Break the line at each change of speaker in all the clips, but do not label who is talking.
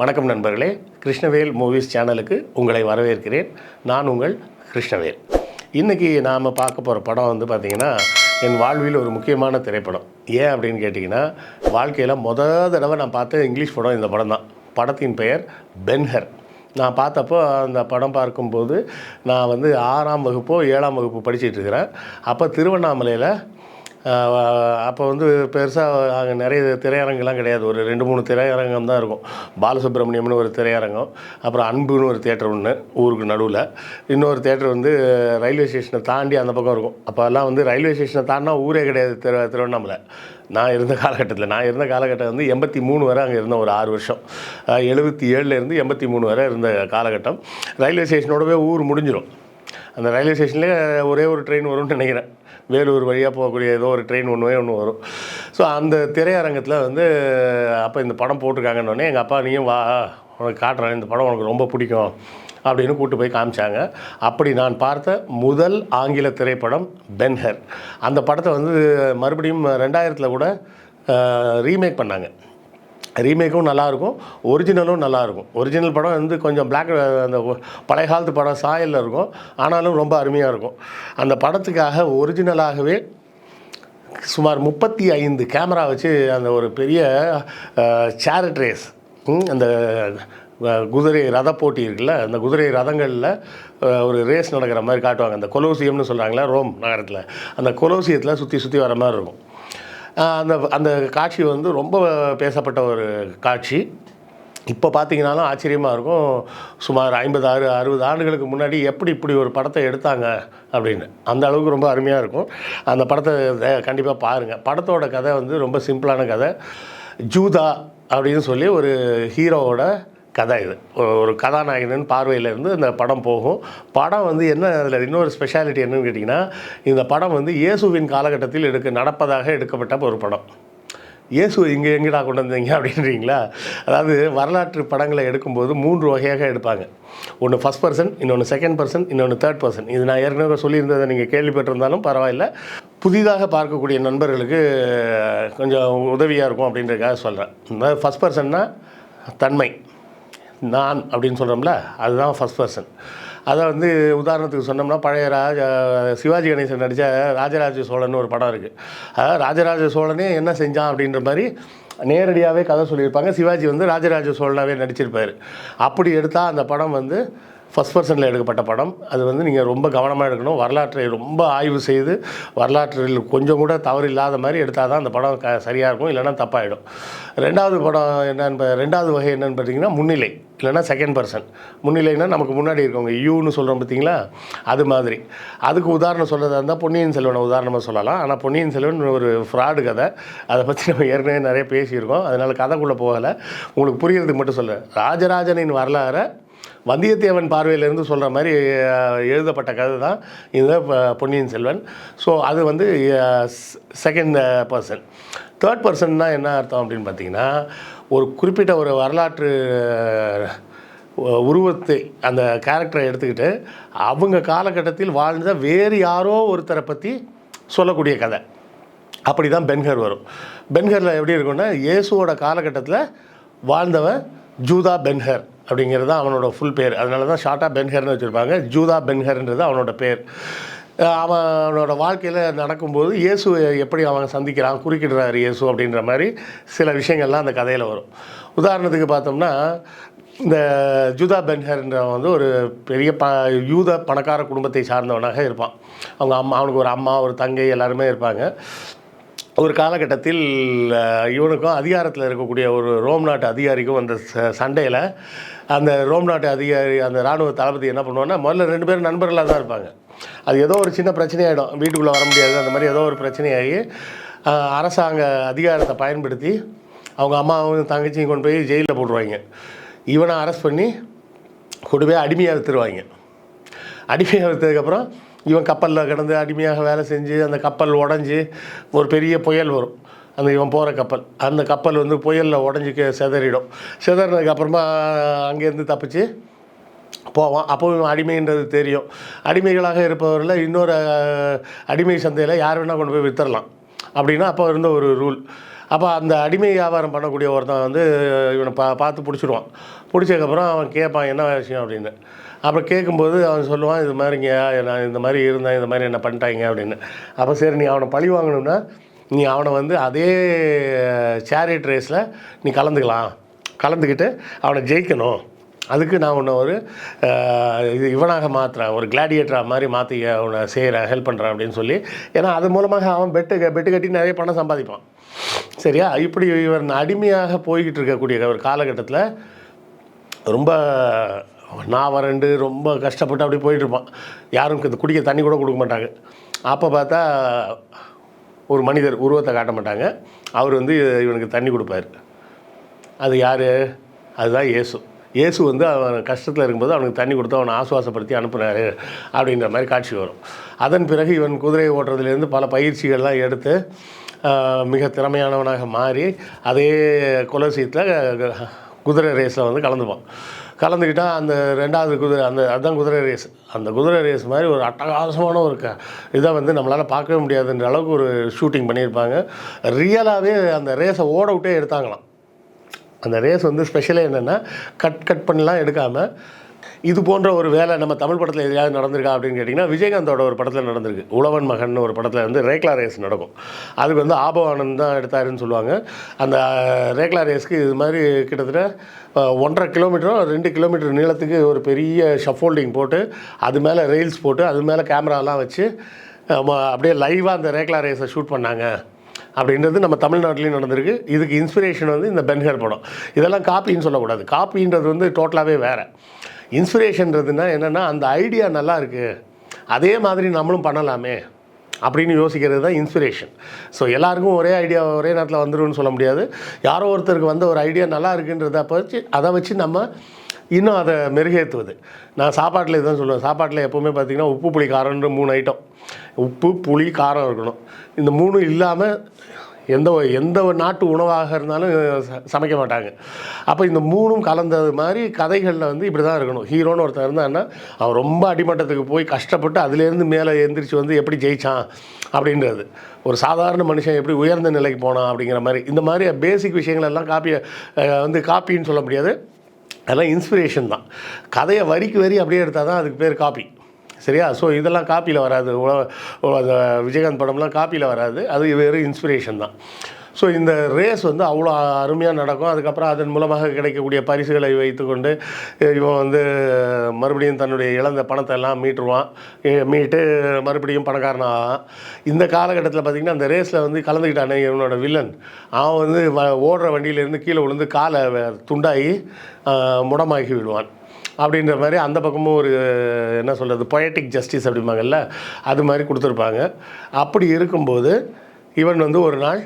வணக்கம் நண்பர்களே கிருஷ்ணவேல் மூவிஸ் சேனலுக்கு உங்களை வரவேற்கிறேன். நான் உங்கள் கிருஷ்ணவேல். இன்றைக்கி நாம் பார்க்க போகிற படம் வந்து பார்த்திங்கன்னா என் வாழ்வில் ஒரு முக்கியமான திரைப்படம். ஏன் அப்படின்னு கேட்டிங்கன்னா வாழ்க்கையில் முத தடவை நான் பார்த்த இங்கிலீஷ் படம் இந்த படம் தான் படத்தின் பெயர் பென்ஹர். நான் பார்த்தப்போ அந்த படம் பார்க்கும்போது நான் வந்து ஆறாம் வகுப்போ ஏழாம் வகுப்பு படிச்சிட்டு இருக்கிறேன். அப்போ திருவண்ணாமலையில் அப்போ வந்து பெருசாக அங்கே நிறைய திரையரங்குலாம் கிடையாது. ஒரு ரெண்டு மூணு திரையரங்கம் தான் இருக்கும். பாலசுப்ரமணியம்னு ஒரு திரையரங்கம் அப்புறம் அன்புன்னு ஒரு தேட்டர் ஒன்று ஊருக்கு நடுவில். இன்னொரு தேட்டர் வந்து ரயில்வே ஸ்டேஷனை தாண்டி அந்த பக்கம் இருக்கும். அப்போல்லாம் வந்து ரயில்வே ஸ்டேஷனை தாண்டினா ஊரே கிடையாது திரு திருவண்ணாமலை. நான் இருந்த காலகட்டத்தில் நான் இருந்த காலகட்டம் வந்து எண்பத்தி மூணு வரை அங்கே இருந்தேன் ஒரு ஆறு வருஷம். எழுபத்தி ஏழுலேருந்து எண்பத்தி மூணு வரை இருந்த காலகட்டம். ரயில்வே ஸ்டேஷனோடவே ஊர் முடிஞ்சிடும் அந்த ரயில்வே ஸ்டேஷன்லேயே ஒரே ஒரு ட்ரெயின் வரும்னு நினைக்கிறேன். வேலூர் வழியாக போகக்கூடிய ஏதோ ஒரு ட்ரெயின் ஒன்றுவே ஒன்று வரும். ஸோ அந்த திரையரங்கத்தில் வந்து அப்போ இந்த படம் போட்டிருக்காங்கன்னொடனே எங்கள் அப்பா நீயும் வா உனக்கு காட்டுறேன். இந்த படம் உனக்கு ரொம்ப பிடிக்கும். அப்படின்னு கூட்டு போய் காமிச்சாங்க. அப்படி நான் பார்த்த முதல் ஆங்கில திரைப்படம் பென்ஹர். அந்த படத்தை வந்து மறுபடியும் ரெண்டாயிரத்தில் கூட ரீமேக் பண்ணாங்க. ரீமேக்கும் நல்லாயிருக்கும் ஒரிஜினலும் நல்லாயிருக்கும். ஒரிஜினல் படம் வந்து கொஞ்சம் பிளாக் அந்த பழைய காலத்து படம் சாயலில் இருக்கும் ஆனாலும் ரொம்ப அருமையாக இருக்கும். அந்த படத்துக்காக ஒரிஜினலாகவே சுமார் முப்பத்தி ஐந்து கேமரா வச்சு அந்த ஒரு பெரிய சேரட் ரேஸ் அந்த குதிரை ரத போட்டி இருக்குல்ல அந்த குதிரை ரதங்களில் ஒரு ரேஸ் நடக்கிற மாதிரி காட்டுவாங்க. அந்த கொலோசியம்னு சொல்கிறாங்களே ரோம் நகரத்தில். அந்த கொலோசியத்தில் சுற்றி சுற்றி வர மாதிரி இருக்கும். அந்த அந்த காட்சி வந்து ரொம்ப பேசப்பட்ட ஒரு காட்சி. இப்போ பார்த்தீங்கனாலும் ஆச்சரியமாக இருக்கும். சுமார் ஐம்பது ஆறு அறுபது ஆண்டுகளுக்கு முன்னாடி எப்படி இப்படி ஒரு படத்தை எடுத்தாங்க அப்படின்னு. அந்த அளவுக்கு ரொம்ப அருமையாக இருக்கும். அந்த படத்தை கண்டிப்பாக பாருங்கள் படத்தோட கதை வந்து ரொம்ப சிம்பிளான கதை. ஜூதா அப்படின்னு சொல்லி ஒரு ஹீரோவோட கதை இது. ஒரு- ஒரு கதாநாயகனின் பார்வையிலேருந்து இந்த படம் போகும். படம் வந்து என்ன அதில் இன்னொரு ஸ்பெஷாலிட்டி என்னன்னு கேட்டிங்கன்னா இந்த படம் வந்து இயேசுவின் காலகட்டத்தில் எடுக்க நடப்பதாக எடுக்கப்பட்ட ஒரு படம். இயேசு இங்கே எங்கடா கொண்டு வந்தீங்க அப்படின்றீங்களா? அதாவது வரலாற்று படங்களை எடுக்கும்போது மூன்று வகையாக எடுப்பாங்க. ஒன்று ஃபஸ்ட் பர்சன் இன்னொன்று செகண்ட் பர்சன் இன்னொன்று தேர்ட் பர்சன் இது நான் ஏற்கனவே சொல்லியிருந்ததை நீங்கள் கேள்விப்பட்டிருந்தாலும் பரவாயில்ல. புதிதாக பார்க்கக்கூடிய நண்பர்களுக்கு கொஞ்சம் உதவியாக இருக்கும் அப்படின்றதுக்காக சொல்கிறேன் ஃபஸ்ட் பர்சன்னா தன்மை. நான் அப்படின்னு சொல்கிறோம்ல அதுதான் ஃபஸ்ட் பர்சன் அதை வந்து உதாரணத்துக்கு சொன்னோம்னா பழைய ராஜ சிவாஜி கணேசன் நடித்த ராஜராஜ சோழன் ஒரு படம் இருக்குது அதாவது ராஜராஜ சோழனே என்ன செஞ்சான் அப்படின்ற மாதிரி நேரடியாகவே கதை சொல்லியிருப்பாங்க. சிவாஜி வந்து ராஜராஜ சோழனாகவே நடிச்சிருப்பார். அப்படி எடுத்தால் அந்த படம் வந்து ஃபஸ்ட் பர்சனில் எடுக்கப்பட்ட படம். அது வந்து நீங்கள் ரொம்ப கவனமாக எடுக்கணும். வரலாற்றை ரொம்ப ஆய்வு செய்து வரலாற்றில் கொஞ்சம் கூட தவறு இல்லாத மாதிரி எடுத்தால் தான் அந்த படம் க சரியாக இருக்கும் இல்லைன்னா தப்பாகிடும் ரெண்டாவது படம் என்னன்னு ரெண்டாவது வகை என்னென்னு பார்த்தீங்கன்னா முன்னிலை இல்லைனா செகண்ட் பர்சன் முன்னிலைன்னா நமக்கு முன்னாடி இருக்கவங்க யூன்னு சொல்கிறோம் பார்த்தீங்களா? அது மாதிரி. அதுக்கு உதாரணம் சொல்கிறதா இருந்தால் பொன்னியின் செல்வனை உதாரணமாக சொல்லலாம். ஆனால் பொன்னியின் செல்வன் ஒரு ஃப்ராடு கதை. அதை பற்றி நம்ம ஏற்கனவே நிறைய பேசியிருக்கோம். அதனால் கதைக்குள்ளே போகலை. உங்களுக்கு புரியறதுக்கு மட்டும் சொல்கிறேன் ராஜராஜனின் வரலாறை வந்தியத்தேவன் பார்வையிலேருந்து சொல்கிற மாதிரி எழுதப்பட்ட கதை தான் இந்த பொன்னியின் செல்வன். ஸோ அது வந்து செகண்ட் பர்சன் தேர்ட் பர்சன்னா என்ன அர்த்தம் அப்படின்னு பார்த்தீங்கன்னா ஒரு குறிப்பிட்ட ஒரு வரலாற்று உருவத்தை அந்த கேரக்டரை எடுத்துக்கிட்டு அவங்க காலகட்டத்தில் வாழ்ந்த வேறு யாரோ ஒருத்தரை பற்றி சொல்லக்கூடிய கதை. அப்படி தான் பென்ஹர் வரும். பென்கரில் எப்படி இருக்கும்னா இயேசுவோட காலகட்டத்தில் வாழ்ந்தவன் ஜூதா பென்ஹர். அப்படிங்கிறது தான் அவனோட ஃபுல் பேர். அதனால தான் ஷார்ட்டாக பென்ஹர்னு வச்சுருப்பாங்க. ஜூதா பென்ஹர்ன்றது அவனோட பேர். அவனோட வாழ்க்கையில் நடக்கும்போது இயேசு எப்படி அவன் சந்திக்கிறான் குறுக்கிடுறாரு இயேசு அப்படின்ற மாதிரி சில விஷயங்கள்லாம் அந்த கதையில் வரும். உதாரணத்துக்கு பார்த்தோம்னா இந்த ஜூதா பென்ஹர்ன்றவன் வந்து ஒரு பெரிய ப யூத பணக்கார குடும்பத்தை சார்ந்தவனாக இருப்பான். அவங்க அம்மா அவனுக்கு ஒரு அம்மா ஒரு தங்கை எல்லாருமே இருப்பாங்க. ஒரு காலகட்டத்தில் இவனுக்கும் அதிகாரத்தில் இருக்கக்கூடிய ஒரு ரோம் நாட்டு அதிகாரிக்கும் அந்த ச- சண்டையில் அந்த ரோம் நாட்டு அதிகாரி அந்த இராணுவ தளபதி என்ன பண்ணுவான்னா முதல்ல ரெண்டு பேரும் நண்பர்களாக தான் இருப்பாங்க. அது ஏதோ ஒரு சின்ன பிரச்சனையாயிடும். வீட்டுக்குள்ளே வர முடியாது. அந்த மாதிரி ஏதோ ஒரு பிரச்சனையாகி அரசாங்க அதிகாரத்தை பயன்படுத்தி அவங்க அம்மாவும் தங்கச்சியும் கொண்டு போய் ஜெயிலில் போட்டுருவாங்க. இவனை அரெஸ்ட் பண்ணி கொண்டு போய் அடிமையாக விற்றுருவாங்க அடிமையாக விற்றதுக்கப்புறம் இவன் கப்பலில் கிடந்து அடிமையாக வேலை செஞ்சு அந்த கப்பல் உடஞ்சி ஒரு பெரிய புயல் வரும். அந்த இவன் போகிற கப்பல். அந்த கப்பல் வந்து புயலில் உடஞ்சி கே- சிதறிடும். சிதறினதுக்கப்புறமா அங்கேருந்து தப்பிச்சு போவான். அப்போ இவன் அடிமைன்றது தெரியும். அடிமைகளாக இருப்பவரில் இன்னொரு அடிமை சந்தையில் யார் வேணால் கொண்டு போய் வித்துடலாம் அப்படின்னா அப்போ இருந்த ஒரு ரூல். அப்போ அந்த அடிமை வியாபாரம் பண்ணக்கூடிய ஒருத்தன் வந்து இவனை பா பார்த்து பிடிச்சிடுவான். பிடிச்சதுக்கப்புறம் அவன் கேட்பான் என்ன விஷயம் அப்படின்னு. அப்புறம் கேட்கும்போது அவன் சொல்லுவான் இது மாதிரிங்க நான் இந்த மாதிரி இருந்தேன் இந்த மாதிரி என்ன பண்ணிட்டாங்க அப்படின்னு. அப்போ சரி நீ அவனை பழி வாங்கணும்னா நீ அவனை வந்து அதே சேரியட் ரேஸில் நீ கலந்துக்கலாம். கலந்துக்கிட்டு அவனை ஜெயிக்கணும். அதுக்கு நான் உன்னை ஒரு இது இவனாக மாற்றுறேன் ஒரு கிளாடியேட்டராக மாதிரி மாற்றி அவனை செய்கிறேன் ஹெல்ப் பண்ணுறேன் அப்படின்னு சொல்லி. ஏன்னா அது மூலமாக அவன் பெட்டு க- பெட்டு கட்டி நிறைய பணம் சம்பாதிப்பான். சரியா? இப்படி இவன் அடிமையாக போய்கிட்டு இருக்கக்கூடிய ஒரு காலகட்டத்தில் ரொம்ப நான் வரண்டு ரொம்ப கஷ்டப்பட்டு அப்படி போயிட்டுருப்பான். யாரும் இந்த குடிக்க தண்ணி கூட கொடுக்க மாட்டாங்க. அப்போ பார்த்தா ஒரு மனிதர் உருவத்தை காட்ட மாட்டாங்க. அவர் வந்து இவனுக்கு தண்ணி கொடுப்பாரு. அது யார்? அதுதான் இயேசு. இயேசு வந்து அவன் கஷ்டத்தில் இருக்கும்போது அவனுக்கு தண்ணி கொடுத்து அவனை ஆசுவாசப்படுத்தி அனுப்புனாரு அப்படின்ற மாதிரி காட்சி வரும். அதன் பிறகு இவன் குதிரை ஓட்டுறதுலேருந்து பல பயிற்சிகள்லாம் எடுத்து மிக திறமையானவனாக மாறி அதே குலசீத்தில் குதிரை ரேஸில் வந்து கலந்துப்பான். கலந்துக்கிட்டால் அந்த ரெண்டாவது குதிரை அந்த அதுதான் குதிரை ரேஸ். அந்த குதிரை ரேஸ் மாதிரி ஒரு அட்டகாசமான ஒரு க இதை வந்து நம்மளால் பார்க்கவே முடியாதுன்ற அளவுக்கு ஒரு ஷூட்டிங் பண்ணியிருப்பாங்க. ரியலாகவே அந்த ரேஸை ஓட விட்டே எடுத்தாங்களாம். அந்த ரேஸ் வந்து ஸ்பெஷலே என்னென்னா கட் கட் பண்ணலாம் எடுக்காமல் இது போன்ற ஒரு வேலை நம்ம தமிழ் படத்தில் எதையாவது நடந்திருக்கா அப்படின்னு கேட்டிங்கன்னா விஜயகாந்தோட ஒரு படத்தில் நடந்திருக்கு. உழவன் மகன் ஒரு படத்தில் வந்து ரேக்லா ரேஸ் நடக்கும். அதுக்கு வந்து ஆபவானந்த் தான் எடுத்தாருன்னு சொல்லுவாங்க. அந்த ரேக்லா ரேஸ்க்கு இது மாதிரி கிட்டத்தட்ட ஒன்றரை கிலோமீட்டரோ ரெண்டு கிலோமீட்டர் நீளத்துக்கு ஒரு பெரிய ஷஃபோல்டிங் போட்டு அது மேலே ரெயில்ஸ் போட்டு அது மேலே கேமராலாம் வச்சு அப்படியே லைவாக அந்த ரேக்லா ரேஸை ஷூட் பண்ணாங்க. அப்படின்றது நம்ம தமிழ்நாட்டிலையும் நடந்திருக்கு. இதுக்கு இன்ஸ்பிரேஷன் வந்து இந்த பென்ஹர் படம். இதெல்லாம் காப்பின்னு சொல்லக்கூடாது. காப்பின்றது வந்து டோட்டலாகவே வேறு. இன்ஸ்பிரேஷன்றதுன்னா என்னென்னா அந்த ஐடியா நல்லா இருக்குது அதே மாதிரி நம்மளும் பண்ணலாமே அப்படின்னு யோசிக்கிறது தான் இன்ஸ்பிரேஷன். ஸோ எல்லாருக்கும் ஒரே ஐடியா ஒரே நேரத்தில் வந்துருன்னு சொல்ல முடியாது. யாரோ ஒருத்தருக்கு வந்த ஒரு ஐடியா நல்லா இருக்குன்றத வச்சு அதை வச்சு நம்ம இன்னும் அதை மெருகேற்றுவது நான் சாப்பாட்டில் இதுதான் சொல்லுவேன். சாப்பாட்டில் எப்போவுமே பார்த்திங்கன்னா உப்பு புளி காரம்ன்ற மூணு ஐட்டம் உப்பு புளி காரம் இருக்கணும். இந்த மூணும் இல்லாமல் எந்த ஒரு- எந்த ஒரு நாட்டு உணவாக இருந்தாலும் ச- சமைக்க மாட்டாங்க. அப்போ இந்த மூணும் கலந்தது மாதிரி கதைகளில் வந்து இப்படி தான் இருக்கணும். ஹீரோன்னு ஒருத்தன் இருந்தான்னா அவன் ரொம்ப அடிமட்டத்துக்கு போய் கஷ்டப்பட்டு அதுலேருந்து மேலே எந்திரிச்சு வந்து எப்படி ஜெயிச்சான் அப்படின்றது. ஒரு சாதாரண மனுஷன் எப்படி உயர்ந்த நிலைக்கு போனான் அப்படிங்கிற மாதிரி. இந்த மாதிரி பேசிக் விஷயங்கள் எல்லாம் காப்பியை வந்து காப்பின்னு சொல்ல முடியாது. அதெல்லாம் இன்ஸ்பிரேஷன் தான். கதையை வரிக்கு வரி அப்படியே எடுத்தால் தான் அதுக்கு பேர் காப்பி சரியா? ஸோ இதெல்லாம் காப்பியில் வராது. அந்த விஜயகாந்த் படம்லாம் காப்பியில் வராது. அது வெறும் இன்ஸ்பிரேஷன் தான். ஸோ இந்த ரேஸ் வந்து அவ்வளோ அருமையாக நடக்கும். அதுக்கப்புறம் அதன் மூலமாக கிடைக்கக்கூடிய பரிசுகளை வைத்துக்கொண்டு இவன் வந்து மறுபடியும் தன்னுடைய இழந்த பணத்தை எல்லாம் மீட்டுருவான். மீட்டு மறுபடியும் பணக்காரன் ஆவான். இந்த காலகட்டத்தில் பார்த்திங்கன்னா அந்த ரேஸில் வந்து கலந்துக்கிட்டானே இவனோட வில்லன் அவன் வந்து வ- ஓடுற வண்டியிலேருந்து கீழே விழுந்து காலை துண்டாகி முடமாக்கி விடுவான். அப்படின்ற மாதிரி அந்த பக்கமும் ஒரு என்ன சொல்கிறது பொயட்டிக் ஜஸ்டிஸ் அப்படிம்பாங்கல்ல அது மாதிரி கொடுத்துருப்பாங்க. அப்படி இருக்கும்போது இவன் வந்து ஒரு நாள்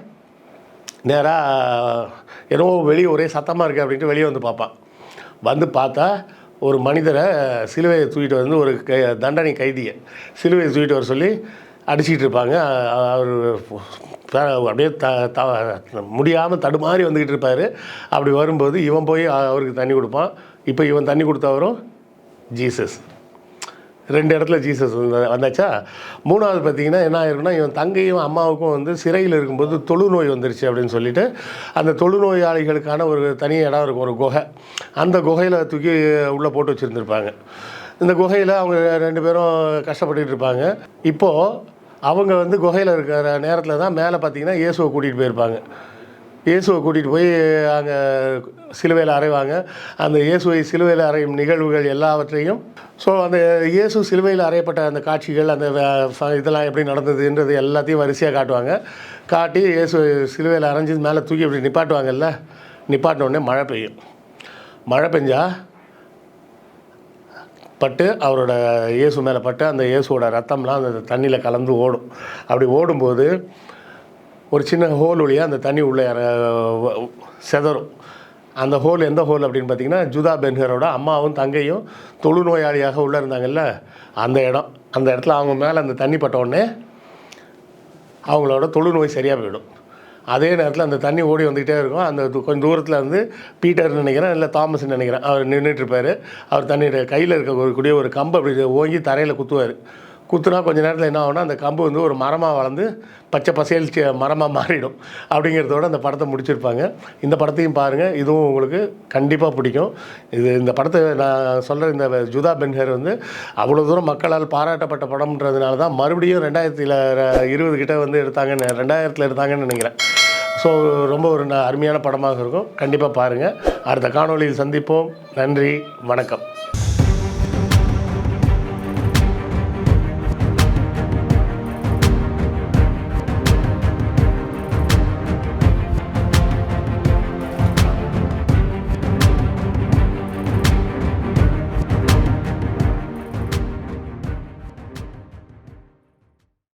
நேராக ஏதோ வெளியே ஒரே சத்தமாக இருக்குது அப்படின்ட்டு வெளியே வந்து பார்ப்பான். வந்து பார்த்தா ஒரு மனிதரை சிலுவையை தூக்கிட்டு வந்து ஒரு க தண்டனை கைதியை சிலுவையை தூக்கிட்டு வர சொல்லி அடிச்சிக்கிட்டு இருப்பாங்க. அவர் அப்படியே த த முடியாமல் தடுமாறி வந்துக்கிட்டு இருப்பார். அப்படி வரும்போது இவன் போய் அவருக்கு தண்ணி கொடுப்பான். இப்போ இவன் தண்ணி கொடுத்தா வரும்? ஜீசஸ் ரெண்டு இடத்துல ஜீசஸ் வந்தாச்சா? மூணாவது பார்த்தீங்கன்னா என்ன ஆயிருக்குன்னா இவன் தங்கையும் அம்மாவுக்கும் வந்து சிறையில் இருக்கும்போது தொழுநோய் வந்துருச்சு அப்படின்னு சொல்லிட்டு அந்த தொழுநோயாளிகளுக்கான ஒரு தனி இடம் இருக்கும் ஒரு குகை. அந்த குகையில் தூக்கி உள்ளே போட்டு வச்சுருந்துருப்பாங்க. இந்த குகையில் அவங்க ரெண்டு பேரும் கஷ்டப்பட்டுட்டு இருப்பாங்க. இப்போது அவங்க வந்து குகையில் இருக்கிற நேரத்தில் தான் மேலே பார்த்தீங்கன்னா இயேசுவை கூட்டிகிட்டு போயிருப்பாங்க. இயேசுவை கூட்டிகிட்டு போய் அங்கே சிலுவையில் அறைவாங்க. அந்த இயேசுவை சிலுவையில் அறையும் நிகழ்வுகள் எல்லாவற்றையும் ஸோ அந்த இயேசு சிலுவையில் அறையப்பட்ட அந்த காட்சிகள் அந்த இதெல்லாம் எப்படி நடந்ததுன்றது எல்லாத்தையும் வரிசையாக காட்டுவாங்க. காட்டி இயேசு சிலுவையில் அரைஞ்சி மேலே தூக்கி இப்படி நிப்பாட்டுவாங்கல்ல நிப்பாட்டினோடனே மழை பெய்யும். மழை பெஞ்சா பட்டு அவரோட இயேசு மேலே பட்டு அந்த இயேசுவோட ரத்தம்லாம் அந்த தண்ணியில் கலந்து ஓடும். அப்படி ஓடும்போது ஒரு சின்ன ஹோல் வழியாக அந்த தண்ணி உள்ளே வ- செதறும். அந்த ஹோல் எந்த ஹோல் அப்படின்னு பார்த்தீங்கன்னா ஜுதா பென்ஹரோட அம்மாவும் தங்கையும் தொழுநோயாளியாக உள்ளே இருந்தாங்கல்ல அந்த இடம். அந்த இடத்துல அவங்க மேலே அந்த தண்ணி பட்டவுடனே அவங்களோட தொழுநோய் சரியாக போயிடும். அதே நேரத்தில் அந்த தண்ணி ஓடி வந்துக்கிட்டே இருக்கும். அந்த கொஞ்சம் தூரத்தில் வந்து பீட்டர்னு நினைக்கிறேன் இல்லை தாமஸ்னு நினைக்கிறேன். அவர் நின்றுட்டு இருப்பார். அவர் தண்ணியோட கையில் இருக்கக்கூடிய ஒரு கம்பை அப்படி ஓங்கி தரையில் குத்துவார். குத்துனா கொஞ்ச நேரத்தில் என்ன ஆகும்னா அந்த கம்பு வந்து ஒரு மரமாக வளர்ந்து பச்சை பசேல் மரமாக மாறிடும். அப்படிங்கிறதோட அந்த படத்தை முடிச்சிருப்பாங்க. இந்த படத்தையும் பாருங்கள் இதுவும் உங்களுக்கு கண்டிப்பாக பிடிக்கும். இது இந்த படத்தை நான் சொல்கிற இந்த ஜுதா பென்ஹர் வந்து அவ்வளோ தூரம் மக்களால் பாராட்டப்பட்ட படம்ன்றதுனால தான் மறுபடியும் ரெண்டாயிரத்தில் இருபது கிட்டே வந்து எடுத்தாங்கன்னு ரெண்டாயிரத்தில் எடுத்தாங்கன்னு நினைக்கிறேன். ஸோ ரொம்ப ஒரு அருமையான படமாக இருக்கும். கண்டிப்பாக பாருங்கள் அடுத்த காணொளியில் சந்திப்போம். நன்றி. வணக்கம்.